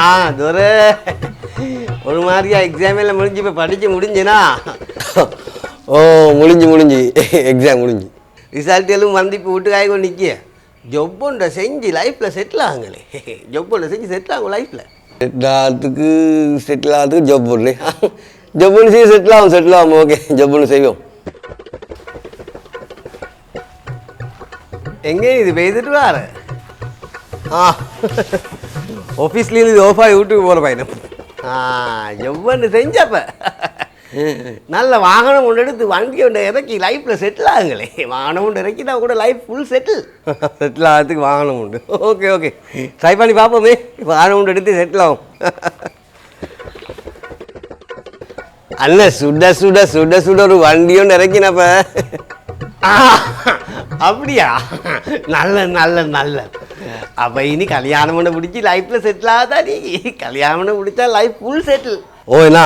ஆ துரை ஒரு மாதிரியா எக்ஸாம் எல்லாம் முடிஞ்சு இப்போ படிச்சு முடிஞ்சுனா? ஓ முடிஞ்சு முடிஞ்சு. எக்ஸாம் முடிஞ்சு. ரிசல்ட் எல்லாம் வந்து இப்போ வீட்டுக்காக கொண்டு நிற்கிய ஜொப் ஒன்றை செஞ்சு லைஃப்பில் செட்டில் ஆகுங்களே ஜொப் ஒன்றை செஞ்சு செட்டில் ஆகும் லைஃப்பில் செட்டில் ஆகிறதுக்கு செட்டில் ஆகிறதுக்கு ஜப் போடுறேன் ஜப் ஒன்று செய்ய செட்டில் ஆகும் செட்டில் ஆகும். ஓகே ஜப் ஒன்று செய்வோம். எங்கே இது பெய்துட்டு வார ஆ. ஆஃபீஸ்லேருந்து இது ஓஃபாய் வீட்டுக்கு போகிற பையனும் ஆ எவ்வளவு செஞ்சப்ப? நல்ல வாகனம் ஒன்று எடுத்து வண்டி ஒன்று இறக்கி லைஃப்பில் செட்டில் ஆகுங்களே. வாகனம் ஒன்று இறக்கினா கூட லைஃப் ஃபுல் செட்டில் செட்டில் ஆகிறதுக்கு வாகனம் உண்டு. ஓகே ஓகே ட்ரை பண்ணி பார்ப்போமே. வாகனம் ஒன்று எடுத்து செட்டில் ஆகும். அண்ணன் சுட சுட சுட சுட ஒரு வண்டி ஒன்று இறக்கினப்ப. அப்படியா? நல்ல நல்ல நல்ல அப்போ இனி கல்யாணம் பண்ண பிடிச்சி லைஃப்பில் செட்டில் ஆகாதா நீ கல்யாணம் பண்ண பிடிச்சா லைஃப் ஃபுல் செட்டில் ஓ என்ன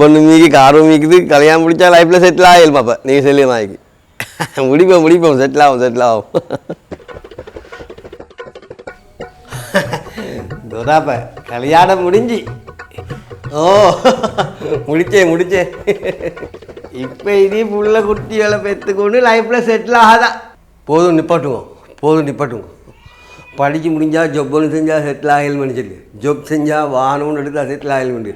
ஒன்று மீக்கி காரும் மீக்குது கல்யாணம் முடிச்சா லைஃப்பில் செட்டில் ஆகிடும் பாப்பா நீங்கள் சொல்லி நாய்க்கு முடிப்போம் முடிப்போம் செட்டில் ஆகும் செட்டில் ஆகும் துராப்ப கல்யாணம் முடிஞ்சு ஓ முடிச்சே முடிச்சே இப்போ இனி புள்ள குட்டிகளை பெற்றுக்கொண்டு லைஃப்பில் செட்டில் ஆகாதா போதும் நிப்பாட்டுங்க போதும் நிப்பாட்டுங்க. படித்து முடிஞ்சால் ஜொப் ஒன்று செஞ்சால் செட்டில் ஆகலும் சொல்லி ஜொப் செஞ்சால் வாகனம் ஒன்று எடுத்தால் செட்டில் ஆகலும்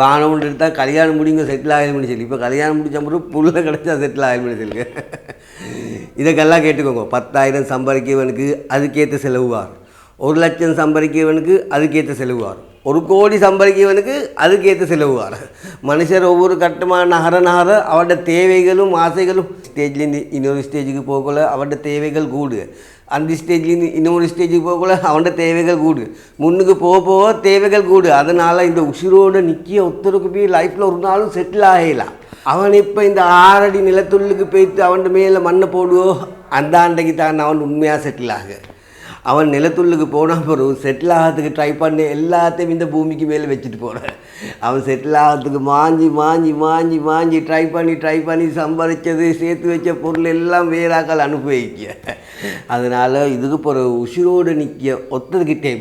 வானம்னு எடுத்தால் கல்யாணம் முடிங்க செட்டில் ஆகலும் சொல்லி இப்போ கல்யாணம் முடித்த பிறகு புள்ள கிடச்சா செட்டில் ஆகலும் சொல்லுங்க இதுக்கெல்லாம் கேட்டுக்கோங்க. பத்தாயிரம் சம்பாதிக்கவனுக்கு அதுக்கேற்ற செலவுவார். ஒரு லட்சம் சம்பாதிக்கவனுக்கு அதுக்கேற்ற செலவுவார். ஒரு கோடி சம்பாதிக்கவனுக்கு அதுக்கேற்ற செலவுவார். மனுஷர் ஒவ்வொரு கட்டமாக நகர நகர அவட தேவைகளும் ஆசைகளும் ஸ்டேஜ்லேருந்து இன்னொரு ஸ்டேஜுக்கு போகக்குள்ள அவரோட தேவைகள் கூடு அந்த ஸ்டேஜ்லேருந்து இன்னொரு ஸ்டேஜுக்கு போகக்குள்ள அவன்கிட்ட தேவைகள் கூடு முன்னுக்கு போக போக தேவைகள் கூடு அதனால் இந்த உசிரோடு நிற்கிய ஒருத்தருக்கு போய் லைஃப்பில் ஒரு நாளும் செட்டில் ஆகலாம் அவன் இப்போ இந்த ஆறடி நிலத்துள்ளுக்கு போய்த்து அவன் மேலே மண்ணை போடுவோ அந்த அண்டைக்கு தான் அவன் உண்மையாக செட்டில் ஆகு அவன் நிலத்துள்ளுக்கு போனால் போகிறோம் செட்டில் ஆகிறதுக்கு ட்ரை பண்ணி. எல்லாத்தையும் இந்த பூமிக்கு மேலே வச்சுட்டு போகிறான் அவன் செட்டில் ஆகிறதுக்கு மாஞ்சி மாஞ்சி மாஞ்சி மாஞ்சி ட்ரை பண்ணி ட்ரை பண்ணி சம்பாதிச்சது சேர்த்து வச்ச பொருள் எல்லாம் வேறாக்கள் அனுபவிக்க அதனால் இதுக்கு பிறகு உசிரோடு நிற்க ஒத்ததுக்கிட்டே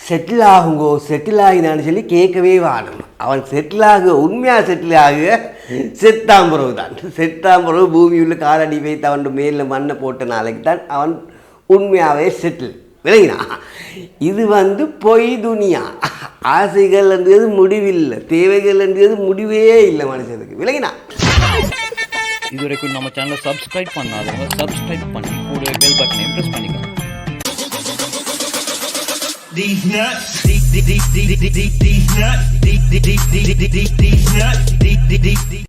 செட்டில் ஆகுங்கோ செட்டில் ஆகினான்னு சொல்லி கேட்கவே வாணும். அவன் செட்டில் ஆக உண்மையாக செட்டில் ஆக செத்தாம்புறவு தான் செத்தாம்புறவு பூமியுள்ள காலடி வைத்து அவன் மேலே மண்ணை போட்ட நாளைக்கு தான் அவன் உண்மையாகவே செட்டில் விளங்கினா இது வந்து பொய் துனியா ஆசைகள் என்றது முடிவில்லை தேவைகள் என்றது முடிவே இல்லை மனுஷனுக்கு விளங்கினா இது வரைக்கும் நம்ம சேனலை சப்ஸ்கிரைப் பண்ணாதவங்க சப்ஸ்கிரைப் பண்ணி கூடவே பெல் பட்டனையும் ப்ரெஸ் பண்ணிக்கோங்க These nuts, these, these, these, these, these, these nuts, these, these, these, these, these, these nuts, these, these, these,